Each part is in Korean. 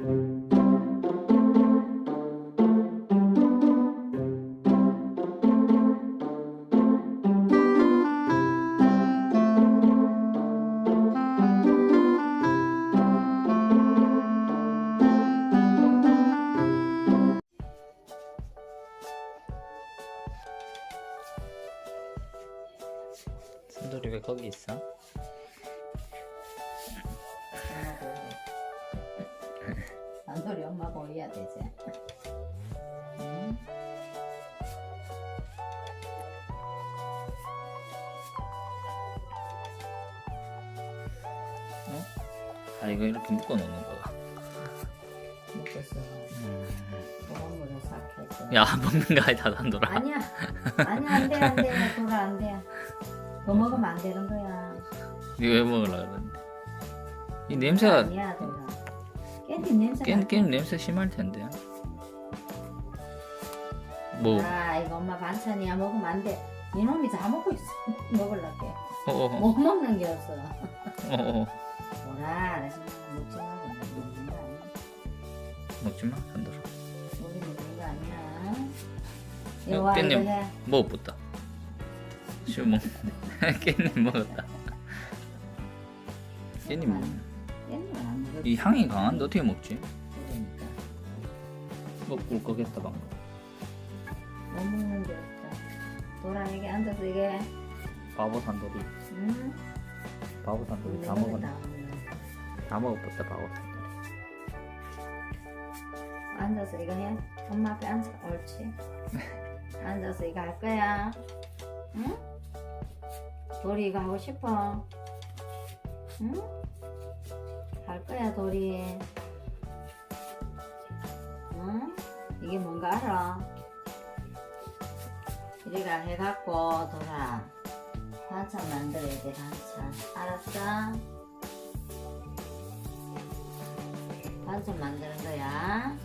순돌 단소리 엄마 보여야 되지. 응? 아 이거 이렇게 묶어 놓는 거야. 먹겠어. 소금물에 삭혀서. 야 먹는 거 아니다 단돌아. 아니야. 아니야 안돼 안돼 돌아 안돼. 더 먹으면 안 되는 거야. 이거 왜 먹으려 그러는데? 이 냄새가 아니야 돌아. 깻잎 냄새. 깻, 깻 냄새 심할 텐데. 뭐? 아 이거 엄마 반찬이야 먹으면 안 돼. 이놈이 다 먹고 있어. 먹을라게. 어어 못 먹는 게 없어. 어어. 나 지금 먹지 마. 먹는 거 아니야. 먹지 마 단돌아. 우리 먹는 거 아니야. 어, 이거 와 깻잎. 이거 해. 먹어봤다. 술 먹. 깻잎 먹었다. 깻잎 먹. 깻잎은 안 먹을 이 향이 강한데 어떻게 먹지? 그러니까. 먹을 거겠다 방금. 못 먹는 게 없다. 여기 앉아서 이게. 바보 산돌이. 응? 바보 산돌이 다 먹었네. 다 먹어봤다 바보 산돌이. 거. 앉아서 이거 해. 엄마 앞에 앉아. 옳지. 앉아서 이거 할 거야. 응? 돌이 이거 하고 싶어. 응? 거야 돌이. 응? 이게 뭔가 알아? 우리가 해갖고 돌아 반찬 만들어야 돼 반찬 알았어? 반찬 만드는 거야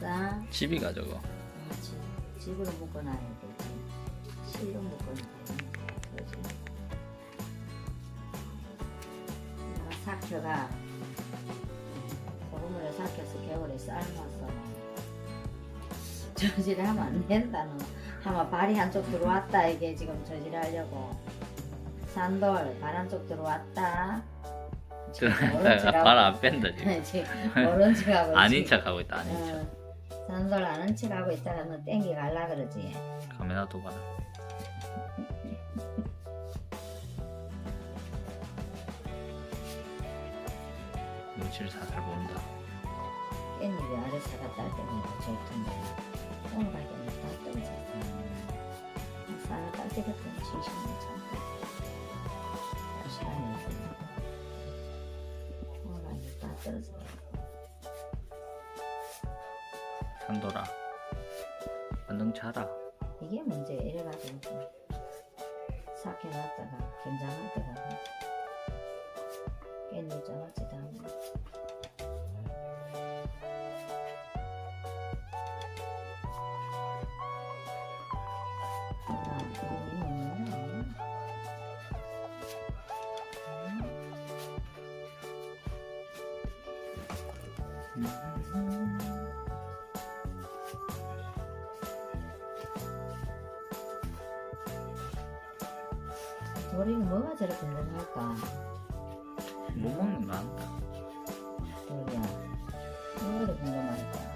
알았어? 집이가 저거. 응, 집, 집으로 묶어놔야 돼 실로 묶어놔야 돼 그러지 내가 삭혀가 소금물에 삭혀서 겨울에 삶았어 저지를 하면 안 된다 너 하면 발이 한쪽 들어왔다 이게 지금 저지를 하려고 산돌 발 한쪽 들어왔다 발안 뺀다 지금. 모른 척하고 아닌. 척하고 있다 아닌 척. 응. 산돌 아는 척하고 있다가 너 땡기 갈라 그러지 카메라 도 봐라. 눈치를 살살 본다. 깻잎이 아래사가 딸 때문에 좋던데 발견은 다 떨어졌어 쌀을 딸 때부터 지시는 참 시간이 오늘 발견 다 떨어졌어 산돌아. 얼른 자라. 이게 문제 이래가지고 좀 삭혀놨다가 김장할 때가 우리는 뭐가 저렇게 궁금할까? 못 먹는 거 안다. 우리야 뭐가 궁금할까?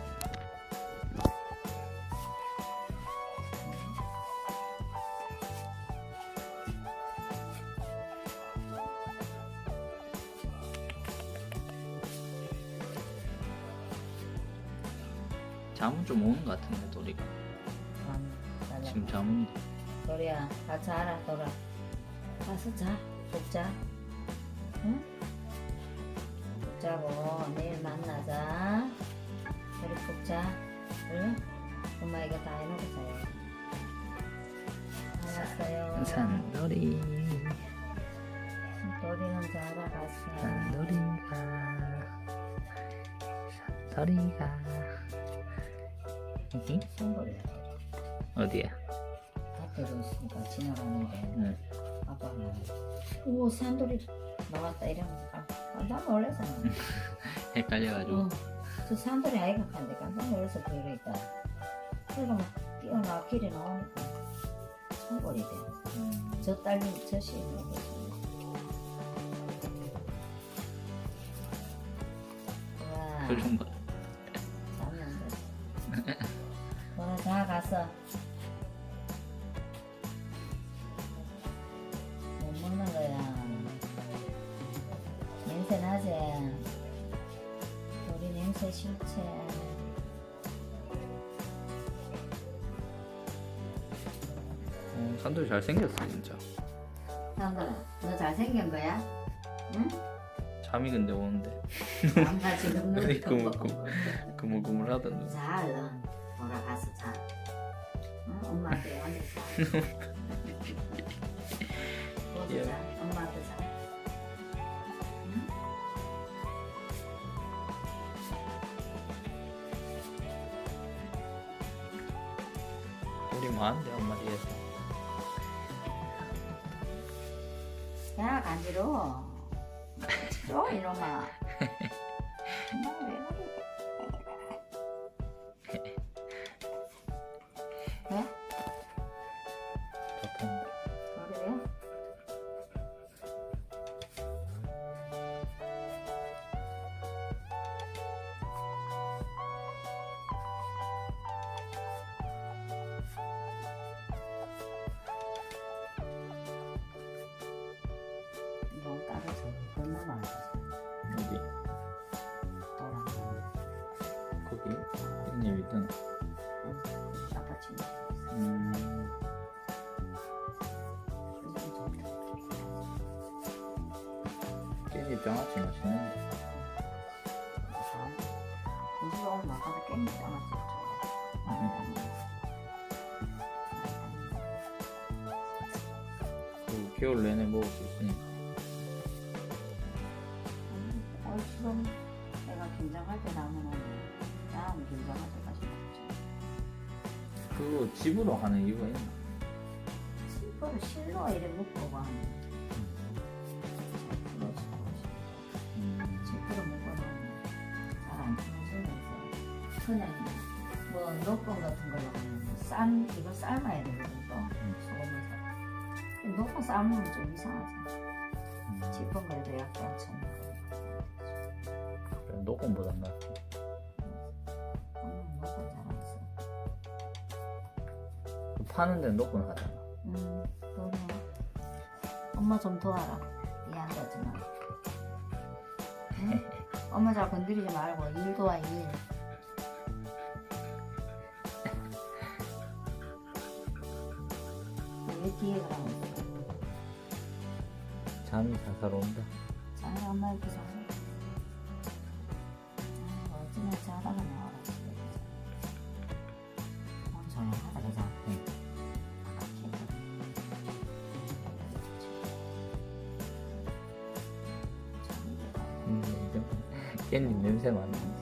잠은 좀 오는 것 같은데 도리가. 음, 맞아. 지금 잠은 도리야 가 자라 돌아 가서 자 푹자 응? 푹 자고 내일 만나자 우리 푹자 응? 엄마 이거 다 해놓고 자요 알았어요 산돌이. 자라 갔어 산돌이가. 산돌이가. 여기? 선물이야 어디야? 밖에도 있으니까 지나가는데 응. 오 산돌이 나왔다 이러면 아, 아, 나 놀래잖아 헷갈려가지고 어, 저 사람들이 아이가 간데 깜짝 놀라서 그러니까 그래가 막 뛰어나 길에 나오니까 천골이 돼. 음, 저 딸린 젖이 있는 거지. 와, 표정 봐 잡는다. 와, 다 갔어. 냄새 싫지? 어, 산돌이 잘생겼어 진짜 상들아, 너 잘생긴 거야? 응? 잠이 근데 오는데 남자 지금 눈이 그물, 그물. 그물그물 하던데 자, 얼른 돌아가서 자. 응? 엄마한테 완전 자. 거기서 자. 엄마한테 자. 많은데 엄마 뒤에서 야, 간지러워. 간지러워, 이놈아. 음 요즘 좀 깻잎 장아찌 깻잎 떠났었죠. 그 겨울 내내 먹을 수 있으니까 그거 집으로 하는 이유가 있나? 실버를 실로 이래 묶고 가. 음, 실버로 묶어놓으면 잘안 풀어지면서 그냥 뭐 녹건 같은 걸로 하면 쌀 이거 삶아야 되거든 또 소금에서. 녹건 삶으면 좀 이상하잖아. 음. 지금 그래도 약간 좀. 그래, 녹음보다 낫지 파는 데는 녹음 하잖아 음, 그러네. 엄마 좀 도와라. 이해한다지 마. 응? 엄마 잘 건드리지 말고 일 도와 일. 왜 뒤에 그러고 있어? 잠이 살살 온다 잘 엄마 이렇게 잘. 깻잎 냄새 많네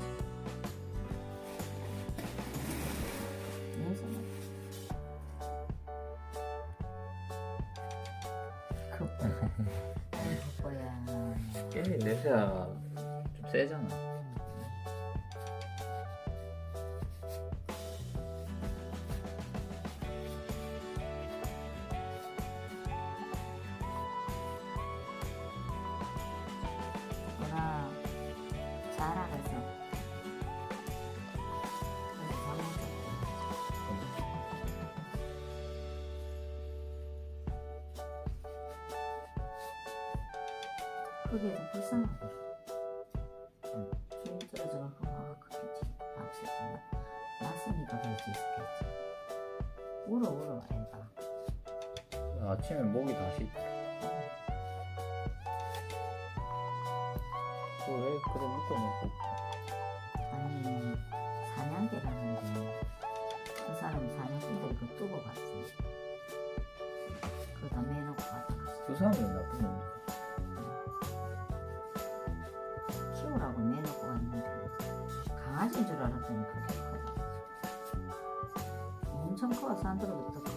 그게 좀 불쌍하다. 응. 주인 떨어져갖고 막 그렇겠지. 밥솥에 낯으니까 그럴 수 있겠지. 울어 울어 애가. 아침에 목이 다시 그래 그래 묶어놓고 아니 사냥개 가는데 그 사람 사냥꾼들 이거 두고 갔어. 그러다 매놓고 갔다. 그 사람이 나쁜 놈 엄청 커 산들어부터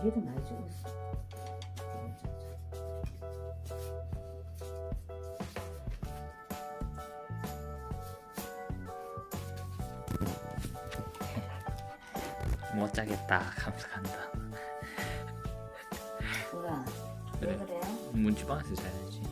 우리도 많이 죽었어 못 자겠다. 감사한다. 그래. 그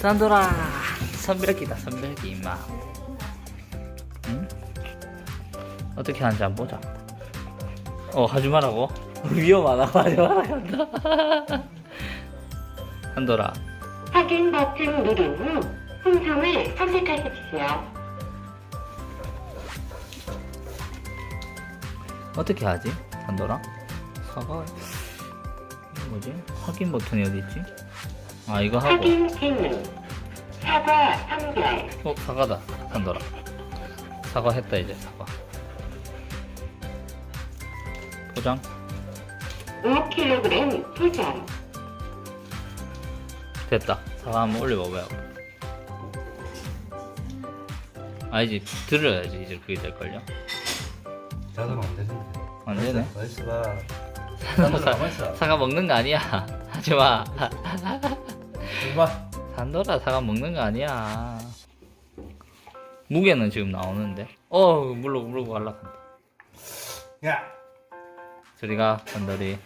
산도라 선별기다 선별기 임마. 응? 어떻게 하는지 한번 보자. 어 하지 말라고? 위험하다 하지 말라 한다. 한도라 확인 버튼 누른 후 음성을 선택하십시오. 어떻게 하지? 한도라 사과 뭐지? 확인 버튼이 어디 있지? 아 이거 하고 확인 사과 선별 어 사과다 한도라 사과 했다 이제 사과 포장 5kg 포장 됐다. 사과 한번 올려봐봐요. 아니지, 들어야지, 이제 그게 될걸요? 자동 안 되는데. 안 되네. 맛있어봐. 사과, 가만 있어. 사과 먹는 거 아니야. 하지 마. 이봐. 산도라 사과 먹는 거 아니야. 무게는 지금 나오는데. 어, 물로, 물로 갈라간다. 야. 저리가, 산돌이.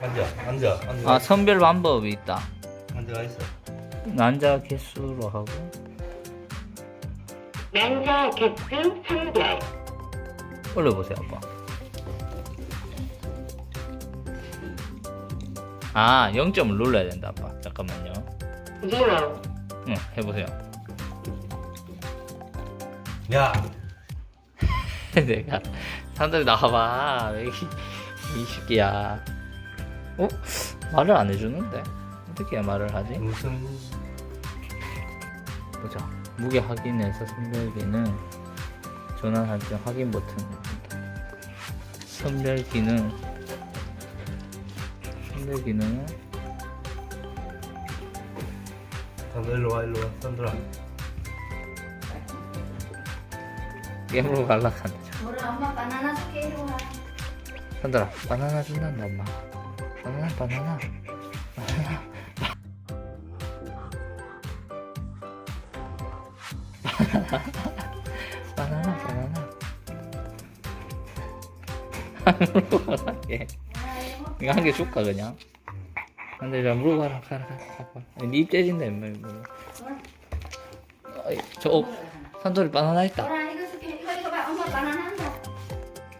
앉아. 앉아. 앉아. 아, 선별 방법이 있다. 앉아가 있어. 난자 개수로 하고. 난자 개수 선별 올려보세요, 아빠. 아, 0점을 눌러야 된다, 아빠. 잠깐만요. 0 응, 해보세요. 야. 내가 사람들이 나와봐 왜 이, 이 새끼야 어? 말을 안 해주는데 어떻게 말을 하지? 무슨 보자 무게 확인해서 선별기는 전환할 때 확인 버튼입니다 선별기는 선별기는 산도 일로 와 일로 와. 산도라. 게임으로 갈라간다 뭐라 엄마 바나나 줄게 이리 와 산들아 바나나 준단다 엄마. 바나나 바나나. 바나나. 바나나 바나나. 물고 가라게 이거 한 개 줄까 그냥 근데 자 물고 가라 가라 가라. 가라 니입 째진다 임마 이거. 어이, 저 어, 산돌이 바나나 있다. 뭐라 이거 줄게 이거 이거 봐. 엄마 바나나 한다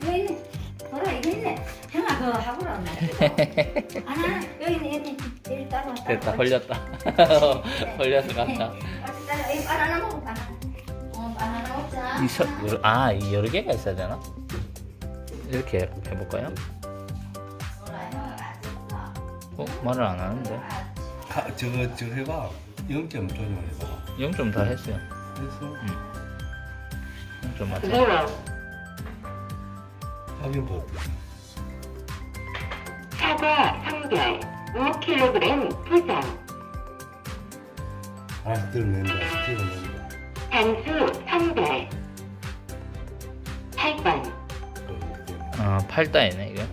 이거 있네. 뭐라 이거 있네. 형아 그거 하고라 엄마. 바나나 여기 있네 여기 있네. 이리 따라와 됐다 따라와. 걸렸다. 걸려서 갔다. 이 바나나 먹어 바나나. 어 바나나 먹자. 이 서, 여러, 아, 이 여러 개가 있어야 되나? 이렇게 해볼까요? 어? 말을 안 하는데. 가, 저거 저거 해봐 0점 조정해봐 0점 다 했어요. 그래서 0점 맞죠? zero, 확인 법 사과 성별 5kg 포장, 하나씩 들어낸다 찍어낸다 단수 성별 8번, 그렇게 아, 팔다이네, 이게.